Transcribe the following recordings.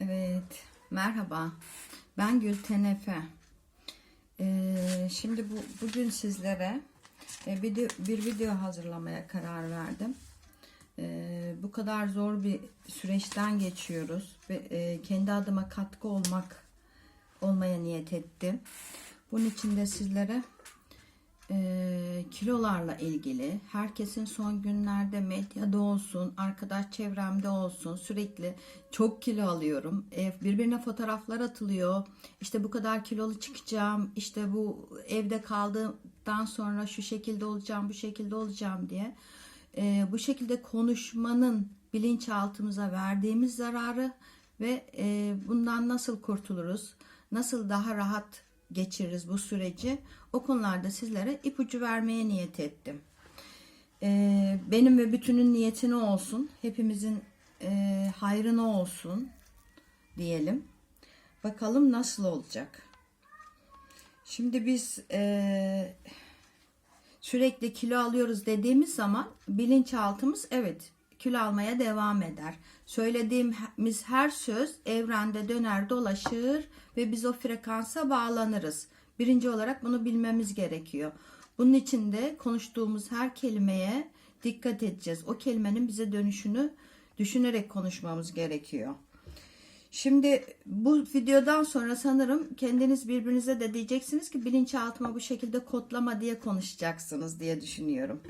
Evet, merhaba. Ben Gülten Efe. Ee, şimdi bu bugün sizlere e, de- bir video hazırlamaya karar verdim. Ee, bu kadar zor bir süreçten geçiyoruz ve e, kendi adıma katkı olmak olmaya niyet ettim. Bunun için de sizlere e, kilolarla ilgili herkesin son günlerde medyada olsun, arkadaş çevremde olsun sürekli çok kilo alıyorum. E, birbirine fotoğraflar atılıyor. İşte bu kadar kilolu çıkacağım. işte bu evde kaldığımdan sonra şu şekilde olacağım, bu şekilde olacağım diye. E, bu şekilde konuşmanın bilinçaltımıza verdiğimiz zararı ve e, bundan nasıl kurtuluruz? Nasıl daha rahat geçiririz bu süreci? O konularda sizlere ipucu vermeye niyet ettim. Ee, benim ve bütünün niyetine olsun. Hepimizin e, hayrına olsun diyelim. Bakalım nasıl olacak. Şimdi biz e, sürekli kilo alıyoruz dediğimiz zaman bilinçaltımız evet kilo almaya devam eder. Söylediğimiz her söz evrende döner dolaşır ve biz o frekansa bağlanırız. Birinci olarak bunu bilmemiz gerekiyor. Bunun için de konuştuğumuz her kelimeye dikkat edeceğiz. O kelimenin bize dönüşünü düşünerek konuşmamız gerekiyor. Şimdi bu videodan sonra sanırım kendiniz birbirinize de diyeceksiniz ki bilinçaltıma bu şekilde kodlama diye konuşacaksınız diye düşünüyorum.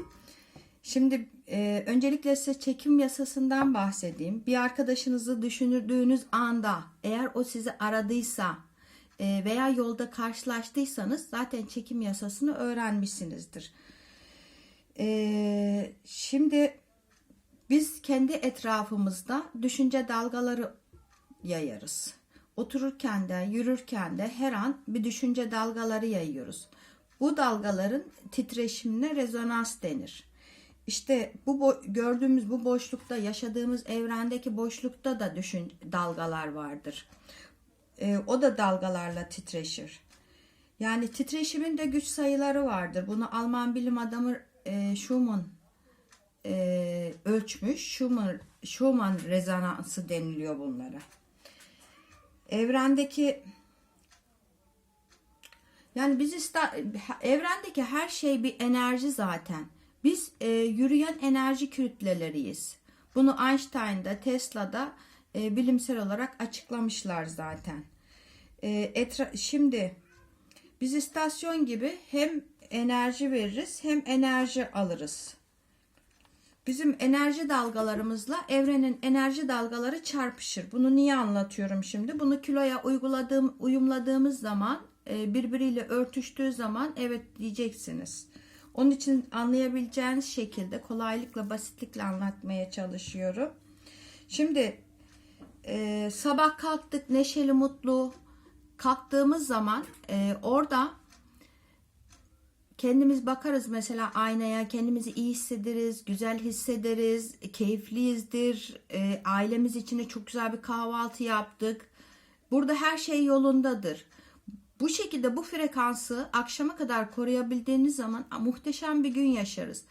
Şimdi e, öncelikle size çekim yasasından bahsedeyim. Bir arkadaşınızı düşündüğünüz anda eğer o sizi aradıysa e, veya yolda karşılaştıysanız zaten çekim yasasını öğrenmişsinizdir. E, şimdi biz kendi etrafımızda düşünce dalgaları yayarız. Otururken de yürürken de her an bir düşünce dalgaları yayıyoruz. Bu dalgaların titreşimine rezonans denir. İşte bu gördüğümüz bu boşlukta yaşadığımız evrendeki boşlukta da düşün dalgalar vardır. Ee, o da dalgalarla titreşir. Yani titreşimin de güç sayıları vardır. Bunu Alman bilim adamı e, Schumann e, ölçmüş. Schumann, Schumann rezonansı deniliyor bunlara. Evrendeki yani biz evrendeki her şey bir enerji zaten. Biz e, yürüyen enerji kütleleriyiz. Bunu Einstein'da, Tesla'da e, bilimsel olarak açıklamışlar zaten. E, etra- şimdi biz istasyon gibi hem enerji veririz hem enerji alırız. Bizim enerji dalgalarımızla evrenin enerji dalgaları çarpışır. Bunu niye anlatıyorum şimdi? Bunu kiloya uyguladığım, uyumladığımız zaman e, birbiriyle örtüştüğü zaman evet diyeceksiniz. Onun için anlayabileceğiniz şekilde kolaylıkla, basitlikle anlatmaya çalışıyorum. Şimdi e, sabah kalktık neşeli, mutlu kalktığımız zaman e, orada kendimiz bakarız mesela aynaya kendimizi iyi hissederiz, güzel hissederiz, keyifliyizdir. E, ailemiz için çok güzel bir kahvaltı yaptık. Burada her şey yolundadır. Bu şekilde bu frekansı akşama kadar koruyabildiğiniz zaman muhteşem bir gün yaşarız.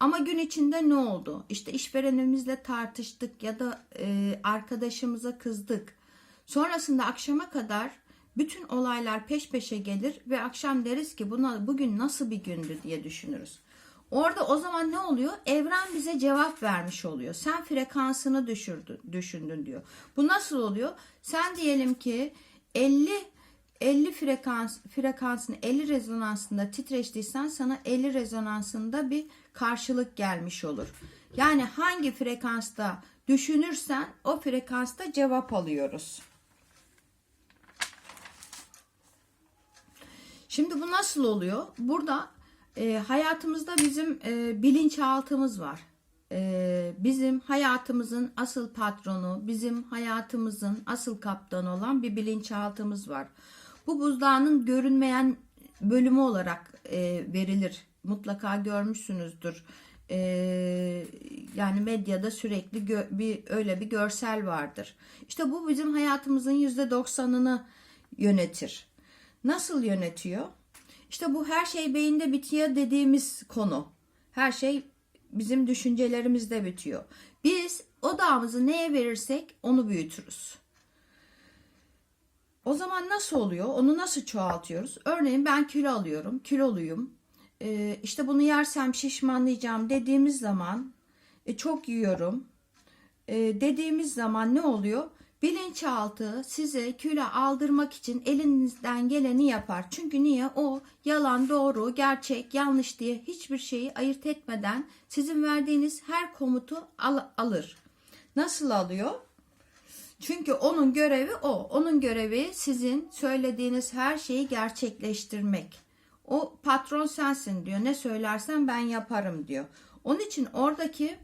Ama gün içinde ne oldu? İşte işverenimizle tartıştık ya da e, arkadaşımıza kızdık. Sonrasında akşama kadar bütün olaylar peş peşe gelir ve akşam deriz ki buna bugün nasıl bir gündü diye düşünürüz. Orada o zaman ne oluyor? Evren bize cevap vermiş oluyor. Sen frekansını düşürdün, düşündün diyor. Bu nasıl oluyor? Sen diyelim ki 50 50 frekans frekansını 50 rezonansında titreştiysen sana 50 rezonansında bir karşılık gelmiş olur. Yani hangi frekansta düşünürsen o frekansta cevap alıyoruz. Şimdi bu nasıl oluyor? Burada e, hayatımızda bizim e, bilinçaltımız var. E, bizim hayatımızın asıl patronu, bizim hayatımızın asıl kaptanı olan bir bilinçaltımız var. Bu buzdağının görünmeyen bölümü olarak e, verilir. Mutlaka görmüşsünüzdür. E, yani medyada sürekli bir öyle bir görsel vardır. İşte bu bizim hayatımızın yüzde doksanını yönetir. Nasıl yönetiyor? İşte bu her şey beyinde bitiyor dediğimiz konu. Her şey bizim düşüncelerimizde bitiyor. Biz odağımızı neye verirsek onu büyütürüz. O zaman nasıl oluyor? Onu nasıl çoğaltıyoruz? Örneğin ben kilo alıyorum, kiloluyum. Ee, işte bunu yersem şişmanlayacağım dediğimiz zaman e, çok yiyorum e, dediğimiz zaman ne oluyor? Bilinçaltı size kilo aldırmak için elinizden geleni yapar. Çünkü niye? O yalan, doğru, gerçek, yanlış diye hiçbir şeyi ayırt etmeden sizin verdiğiniz her komutu al- alır. Nasıl alıyor? Çünkü onun görevi o. Onun görevi sizin söylediğiniz her şeyi gerçekleştirmek. O patron sensin diyor. Ne söylersen ben yaparım diyor. Onun için oradaki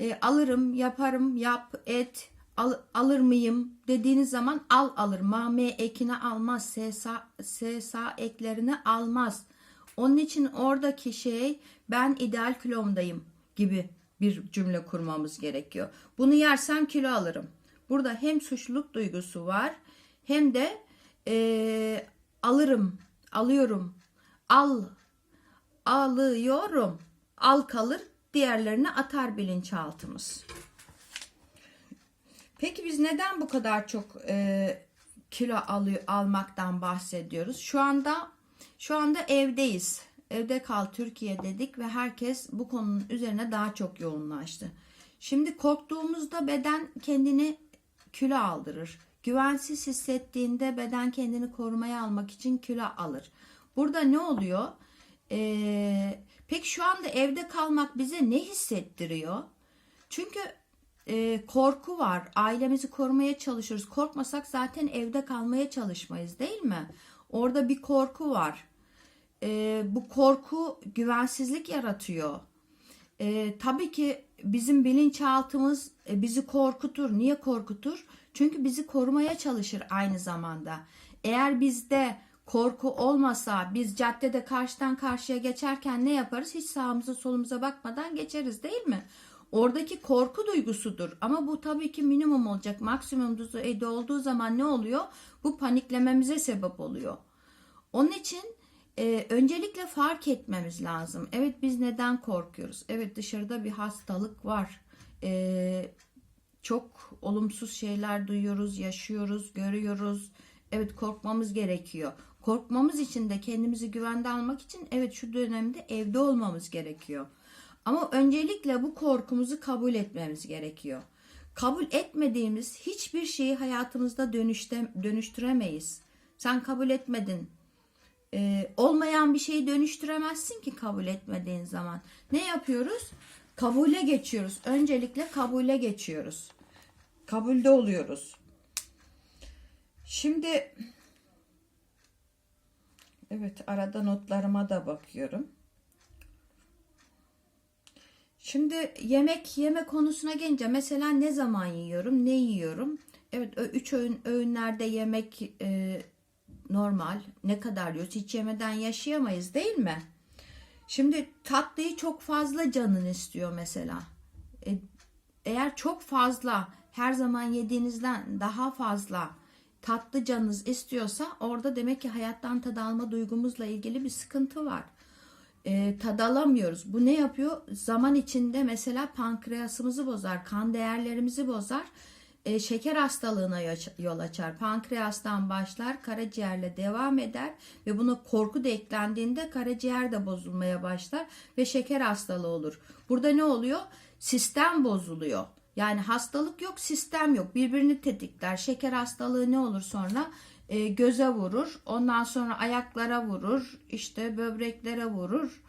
e, alırım, yaparım, yap, et, al, alır mıyım dediğiniz zaman al alır. Ma, me ekini almaz. S, sa eklerini almaz. Onun için oradaki şey ben ideal kilomdayım gibi bir cümle kurmamız gerekiyor. Bunu yersem kilo alırım. Burada hem suçluluk duygusu var hem de e, alırım, alıyorum, al, alıyorum, al kalır, diğerlerine atar bilinçaltımız. Peki biz neden bu kadar çok e, kilo alıyor, almaktan bahsediyoruz? Şu anda şu anda evdeyiz. Evde kal Türkiye dedik ve herkes bu konunun üzerine daha çok yoğunlaştı. Şimdi korktuğumuzda beden kendini kilo aldırır. Güvensiz hissettiğinde beden kendini korumaya almak için kilo alır. Burada ne oluyor? Ee, peki şu anda evde kalmak bize ne hissettiriyor? Çünkü e, korku var. Ailemizi korumaya çalışıyoruz. Korkmasak zaten evde kalmaya çalışmayız değil mi? Orada bir korku var. E, bu korku güvensizlik yaratıyor. E, tabii ki bizim bilinçaltımız e, bizi korkutur. Niye korkutur? Çünkü bizi korumaya çalışır aynı zamanda. Eğer bizde korku olmasa biz caddede karşıdan karşıya geçerken ne yaparız? Hiç sağımıza solumuza bakmadan geçeriz değil mi? Oradaki korku duygusudur. Ama bu tabii ki minimum olacak. Maksimum düzeyde olduğu zaman ne oluyor? Bu paniklememize sebep oluyor. Onun için e, öncelikle fark etmemiz lazım. Evet biz neden korkuyoruz? Evet dışarıda bir hastalık var. E, çok olumsuz şeyler duyuyoruz, yaşıyoruz, görüyoruz. Evet korkmamız gerekiyor. Korkmamız için de kendimizi güvende almak için evet şu dönemde evde olmamız gerekiyor. Ama öncelikle bu korkumuzu kabul etmemiz gerekiyor. Kabul etmediğimiz hiçbir şeyi hayatımızda dönüşte, dönüştüremeyiz. Sen kabul etmedin. Ee, olmayan bir şeyi dönüştüremezsin ki kabul etmediğin zaman. Ne yapıyoruz? Kabule geçiyoruz. Öncelikle kabule geçiyoruz. Kabulde oluyoruz. Şimdi evet arada notlarıma da bakıyorum. Şimdi yemek yeme konusuna gelince mesela ne zaman yiyorum, ne yiyorum? Evet, üç öğün öğünlerde yemek e, normal. Ne kadar yiyoruz? Hiç yemeden yaşayamayız değil mi? Şimdi tatlıyı çok fazla canın istiyor mesela. E, eğer çok fazla her zaman yediğinizden daha fazla tatlı canınız istiyorsa orada demek ki hayattan tad alma duygumuzla ilgili bir sıkıntı var e, tad alamıyoruz. Bu ne yapıyor? Zaman içinde mesela pankreasımızı bozar, kan değerlerimizi bozar. E, şeker hastalığına yol açar. Pankreastan başlar, karaciğerle devam eder ve buna korku da eklendiğinde karaciğer de bozulmaya başlar ve şeker hastalığı olur. Burada ne oluyor? Sistem bozuluyor. Yani hastalık yok, sistem yok. Birbirini tetikler. Şeker hastalığı ne olur sonra? e, göze vurur. Ondan sonra ayaklara vurur. işte böbreklere vurur.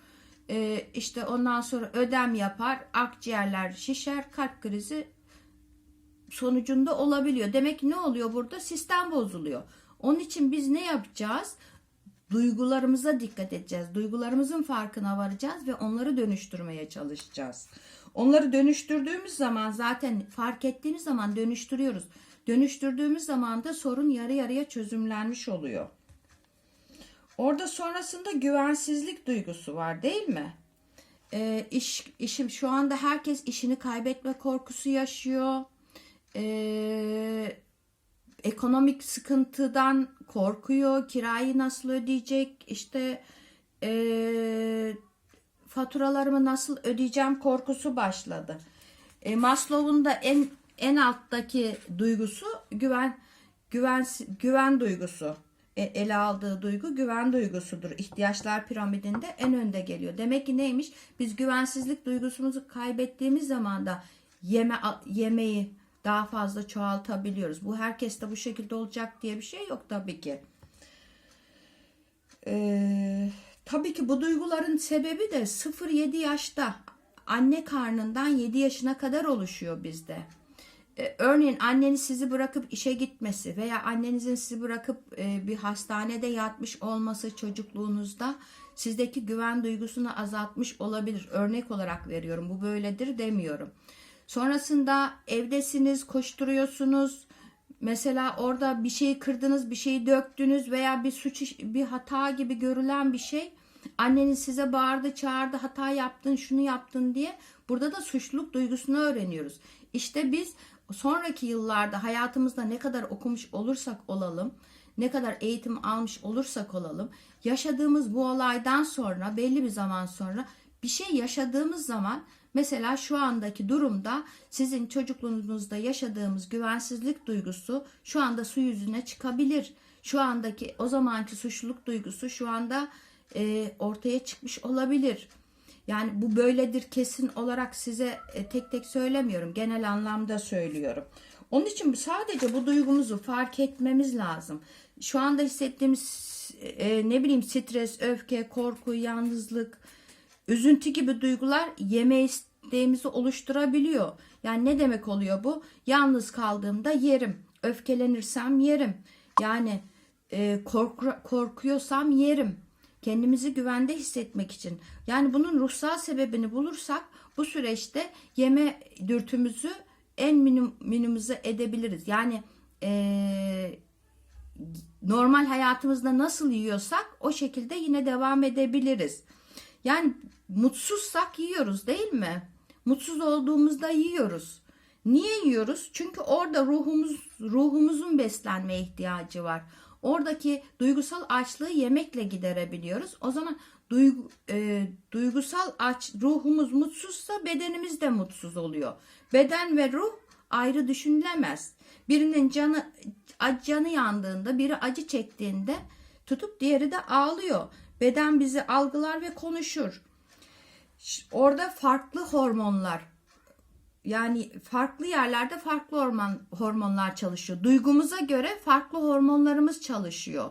E, işte ondan sonra ödem yapar. Akciğerler şişer. Kalp krizi sonucunda olabiliyor. Demek ne oluyor burada? Sistem bozuluyor. Onun için biz ne yapacağız? Duygularımıza dikkat edeceğiz. Duygularımızın farkına varacağız ve onları dönüştürmeye çalışacağız. Onları dönüştürdüğümüz zaman zaten fark ettiğimiz zaman dönüştürüyoruz. Dönüştürdüğümüz zaman da sorun yarı yarıya çözümlenmiş oluyor. Orada sonrasında güvensizlik duygusu var değil mi? Ee, iş, işim şu anda herkes işini kaybetme korkusu yaşıyor. Ee, ekonomik sıkıntıdan korkuyor. Kirayı nasıl ödeyecek? İşte ee, faturalarımı nasıl ödeyeceğim korkusu başladı. E, Maslow'un da en en alttaki duygusu güven güven güven duygusu e, ele aldığı duygu güven duygusudur. İhtiyaçlar piramidinde en önde geliyor. Demek ki neymiş? Biz güvensizlik duygusumuzu kaybettiğimiz zaman da yeme yemeği daha fazla çoğaltabiliyoruz. Bu herkeste bu şekilde olacak diye bir şey yok tabii ki. Ee, tabii ki bu duyguların sebebi de 0-7 yaşta anne karnından 7 yaşına kadar oluşuyor bizde. Ee, örneğin anneniz sizi bırakıp işe gitmesi veya annenizin sizi bırakıp e, bir hastanede yatmış olması çocukluğunuzda sizdeki güven duygusunu azaltmış olabilir. Örnek olarak veriyorum. Bu böyledir demiyorum. Sonrasında evdesiniz, koşturuyorsunuz. Mesela orada bir şeyi kırdınız, bir şeyi döktünüz veya bir suç, bir hata gibi görülen bir şey. Anneniz size bağırdı, çağırdı, hata yaptın, şunu yaptın diye. Burada da suçluluk duygusunu öğreniyoruz. İşte biz sonraki yıllarda hayatımızda ne kadar okumuş olursak olalım, ne kadar eğitim almış olursak olalım, yaşadığımız bu olaydan sonra belli bir zaman sonra bir şey yaşadığımız zaman mesela şu andaki durumda sizin çocukluğunuzda yaşadığımız güvensizlik duygusu şu anda su yüzüne çıkabilir. Şu andaki o zamanki suçluluk duygusu şu anda e, ortaya çıkmış olabilir. Yani bu böyledir kesin olarak size e, tek tek söylemiyorum. Genel anlamda söylüyorum. Onun için sadece bu duygumuzu fark etmemiz lazım. Şu anda hissettiğimiz e, ne bileyim stres, öfke, korku, yalnızlık, üzüntü gibi duygular yeme isteğimizi oluşturabiliyor. Yani ne demek oluyor bu? Yalnız kaldığımda yerim. Öfkelenirsem yerim. Yani e, korku- korkuyorsam yerim. Kendimizi güvende hissetmek için. Yani bunun ruhsal sebebini bulursak bu süreçte yeme dürtümüzü en minim, minimize edebiliriz. Yani e, normal hayatımızda nasıl yiyorsak o şekilde yine devam edebiliriz. Yani mutsuzsak yiyoruz değil mi? Mutsuz olduğumuzda yiyoruz. Niye yiyoruz? Çünkü orada ruhumuz ruhumuzun beslenmeye ihtiyacı var. Oradaki duygusal açlığı yemekle giderebiliyoruz. O zaman duygu, e, duygusal aç ruhumuz mutsuzsa bedenimiz de mutsuz oluyor. Beden ve ruh ayrı düşünülemez. Birinin canı canı yandığında, biri acı çektiğinde tutup diğeri de ağlıyor. Beden bizi algılar ve konuşur. Orada farklı hormonlar yani farklı yerlerde farklı hormon, hormonlar çalışıyor. Duygumuza göre farklı hormonlarımız çalışıyor.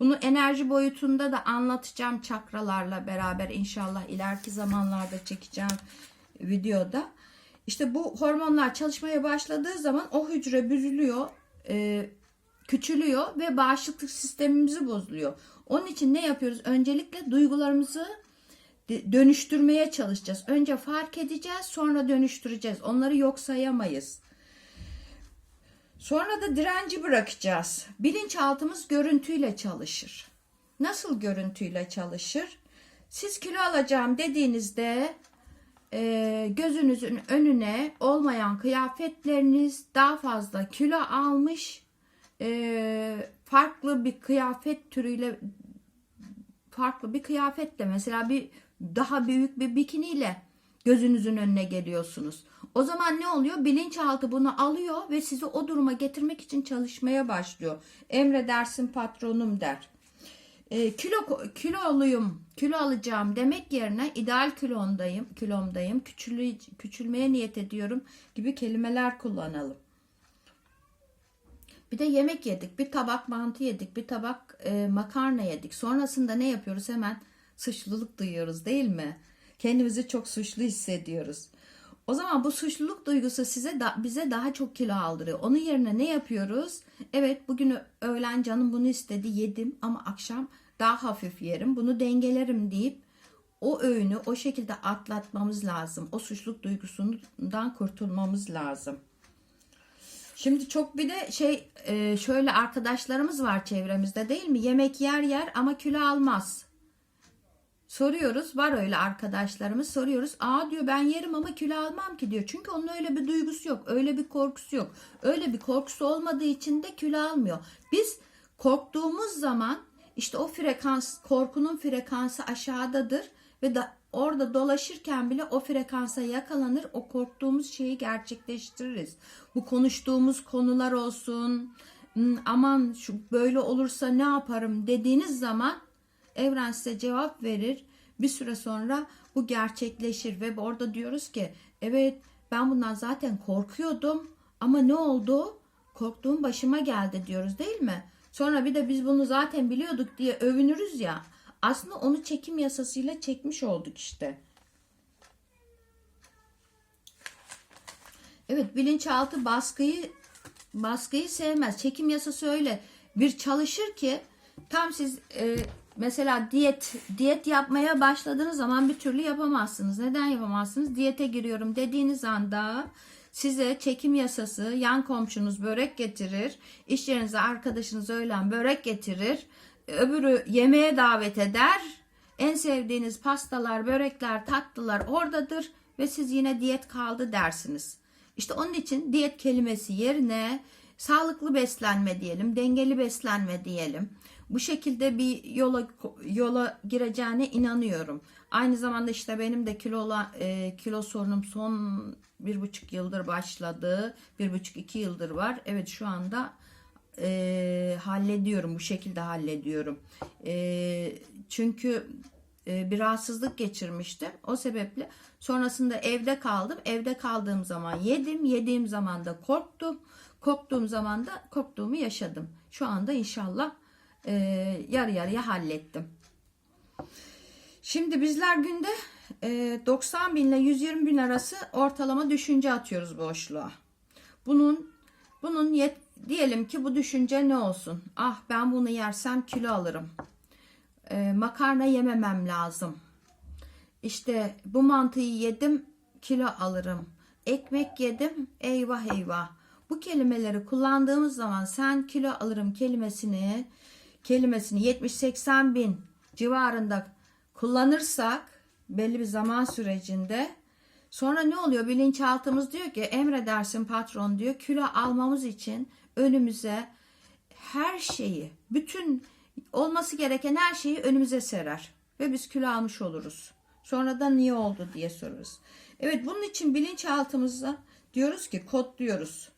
Bunu enerji boyutunda da anlatacağım çakralarla beraber inşallah ileriki zamanlarda çekeceğim videoda. İşte bu hormonlar çalışmaya başladığı zaman o hücre büzülüyor, e, küçülüyor ve bağışıklık sistemimizi bozuluyor. Onun için ne yapıyoruz? Öncelikle duygularımızı dönüştürmeye çalışacağız. Önce fark edeceğiz, sonra dönüştüreceğiz. Onları yok sayamayız. Sonra da direnci bırakacağız. Bilinçaltımız görüntüyle çalışır. Nasıl görüntüyle çalışır? Siz kilo alacağım dediğinizde e, gözünüzün önüne olmayan kıyafetleriniz daha fazla kilo almış e, farklı bir kıyafet türüyle farklı bir kıyafetle mesela bir daha büyük bir bikiniyle gözünüzün önüne geliyorsunuz. O zaman ne oluyor? Bilinçaltı bunu alıyor ve sizi o duruma getirmek için çalışmaya başlıyor. Emredersin patronum der. E, kilo kiloluyum, kilo alacağım demek yerine ideal kilomdayım, kilomdayım, küçülü, küçülmeye niyet ediyorum gibi kelimeler kullanalım. Bir de yemek yedik, bir tabak mantı yedik, bir tabak e, makarna yedik. Sonrasında ne yapıyoruz? Hemen suçluluk duyuyoruz değil mi? Kendimizi çok suçlu hissediyoruz. O zaman bu suçluluk duygusu size da, bize daha çok kilo aldırıyor. Onun yerine ne yapıyoruz? Evet bugün öğlen canım bunu istedi yedim ama akşam daha hafif yerim. Bunu dengelerim deyip o öğünü o şekilde atlatmamız lazım. O suçluluk duygusundan kurtulmamız lazım. Şimdi çok bir de şey e, şöyle arkadaşlarımız var çevremizde değil mi? Yemek yer yer ama kilo almaz. Soruyoruz var öyle arkadaşlarımız soruyoruz. Aa diyor ben yerim ama kilo almam ki diyor. Çünkü onun öyle bir duygusu yok. Öyle bir korkusu yok. Öyle bir korkusu olmadığı için de kilo almıyor. Biz korktuğumuz zaman işte o frekans korkunun frekansı aşağıdadır ve da, orada dolaşırken bile o frekansa yakalanır. O korktuğumuz şeyi gerçekleştiririz. Bu konuştuğumuz konular olsun, "Hmm, aman şu böyle olursa ne yaparım dediğiniz zaman evren size cevap verir. Bir süre sonra bu gerçekleşir ve orada diyoruz ki evet ben bundan zaten korkuyordum ama ne oldu? Korktuğum başıma geldi diyoruz değil mi? Sonra bir de biz bunu zaten biliyorduk diye övünürüz ya. Aslında onu çekim yasasıyla çekmiş olduk işte. Evet bilinçaltı baskıyı baskıyı sevmez. Çekim yasası öyle. Bir çalışır ki tam siz e, mesela diyet diyet yapmaya başladığınız zaman bir türlü yapamazsınız. Neden yapamazsınız? Diyete giriyorum dediğiniz anda size çekim yasası yan komşunuz börek getirir. İş yerinize arkadaşınız öğlen börek getirir. Öbürü yemeğe davet eder. En sevdiğiniz pastalar, börekler, tatlılar oradadır ve siz yine diyet kaldı dersiniz. İşte onun için diyet kelimesi yerine sağlıklı beslenme diyelim, dengeli beslenme diyelim. Bu şekilde bir yola yola gireceğine inanıyorum. Aynı zamanda işte benim de kilola e, kilo sorunum son bir buçuk yıldır başladı. Bir buçuk iki yıldır var. Evet şu anda e, hallediyorum bu şekilde hallediyorum. E, çünkü e, bir rahatsızlık geçirmiştim. O sebeple sonrasında evde kaldım. Evde kaldığım zaman yedim. Yediğim zaman da korktum. Korktuğum zaman da korktuğumu yaşadım. Şu anda inşallah e, yarı yarıya hallettim. Şimdi bizler günde e, 90 bin ile 120 bin arası ortalama düşünce atıyoruz boşluğa. Bunun bunun yet, diyelim ki bu düşünce ne olsun? Ah ben bunu yersem kilo alırım. E, makarna yememem lazım. İşte bu mantıyı yedim kilo alırım. Ekmek yedim eyvah eyvah. Bu kelimeleri kullandığımız zaman sen kilo alırım kelimesini kelimesini 70-80 bin civarında kullanırsak belli bir zaman sürecinde sonra ne oluyor bilinçaltımız diyor ki emredersin patron diyor kilo almamız için önümüze her şeyi bütün olması gereken her şeyi önümüze serer ve biz kilo almış oluruz. Sonra da niye oldu diye sorarız. Evet bunun için bilinçaltımızda diyoruz ki kodluyoruz.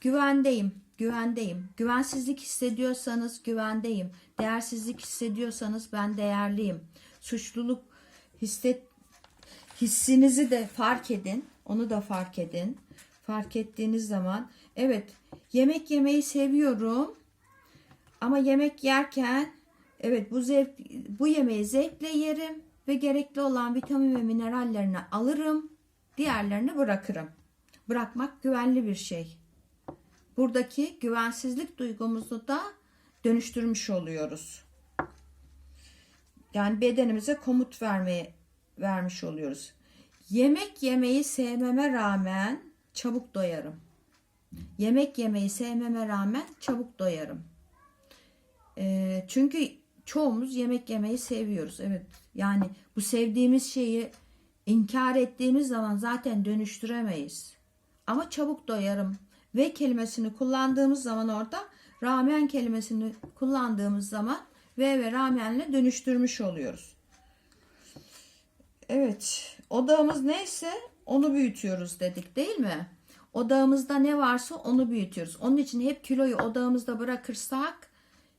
Güvendeyim, güvendeyim. Güvensizlik hissediyorsanız güvendeyim. Değersizlik hissediyorsanız ben değerliyim. Suçluluk hisset hissinizi de fark edin. Onu da fark edin. Fark ettiğiniz zaman evet yemek yemeyi seviyorum. Ama yemek yerken evet bu zevk bu yemeği zevkle yerim ve gerekli olan vitamin ve minerallerini alırım. Diğerlerini bırakırım. Bırakmak güvenli bir şey. Buradaki güvensizlik duygumuzu da dönüştürmüş oluyoruz. Yani bedenimize komut vermeye vermiş oluyoruz. Yemek yemeyi sevmeme rağmen çabuk doyarım. Yemek yemeyi sevmeme rağmen çabuk doyarım. E, çünkü çoğumuz yemek yemeyi seviyoruz. Evet. Yani bu sevdiğimiz şeyi inkar ettiğimiz zaman zaten dönüştüremeyiz. Ama çabuk doyarım ve kelimesini kullandığımız zaman orada ramen kelimesini kullandığımız zaman ve ve ramenle dönüştürmüş oluyoruz. Evet. Odağımız neyse onu büyütüyoruz dedik değil mi? Odağımızda ne varsa onu büyütüyoruz. Onun için hep kiloyu odağımızda bırakırsak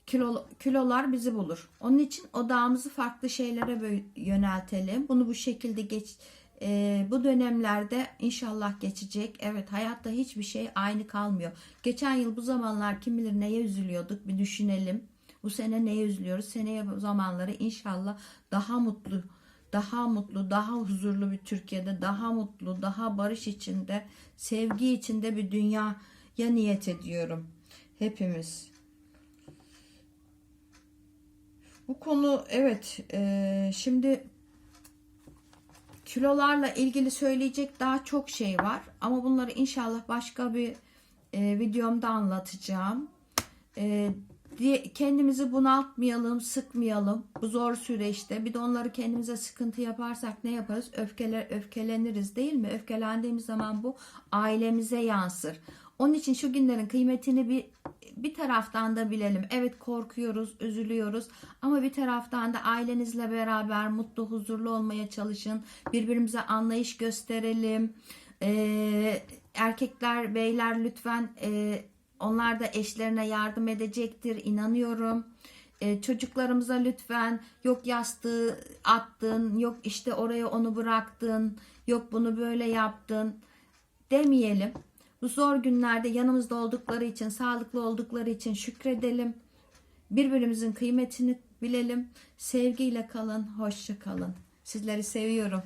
kilo, kilolar bizi bulur. Onun için odağımızı farklı şeylere yöneltelim. Bunu bu şekilde geç e, bu dönemlerde inşallah geçecek. Evet hayatta hiçbir şey aynı kalmıyor. Geçen yıl bu zamanlar kim bilir neye üzülüyorduk bir düşünelim. Bu sene neye üzülüyoruz? Seneye bu zamanları inşallah daha mutlu, daha mutlu, daha huzurlu bir Türkiye'de, daha mutlu, daha barış içinde, sevgi içinde bir dünyaya niyet ediyorum. Hepimiz. Bu konu evet e, şimdi kilolarla ilgili söyleyecek daha çok şey var ama bunları inşallah başka bir e, videomda anlatacağım. E, diye, kendimizi bunaltmayalım, sıkmayalım bu zor süreçte. Bir de onları kendimize sıkıntı yaparsak ne yaparız? Öfkeler, öfkeleniriz değil mi? Öfkelendiğimiz zaman bu ailemize yansır. Onun için şu günlerin kıymetini bir bir taraftan da bilelim. Evet korkuyoruz, üzülüyoruz ama bir taraftan da ailenizle beraber mutlu, huzurlu olmaya çalışın. Birbirimize anlayış gösterelim. Ee, erkekler, beyler lütfen e, Onlar da eşlerine yardım edecektir inanıyorum. E, çocuklarımıza lütfen yok yastığı attın, yok işte oraya onu bıraktın, yok bunu böyle yaptın demeyelim. Bu zor günlerde yanımızda oldukları için, sağlıklı oldukları için şükredelim. Birbirimizin kıymetini bilelim. Sevgiyle kalın, hoşça kalın. Sizleri seviyorum.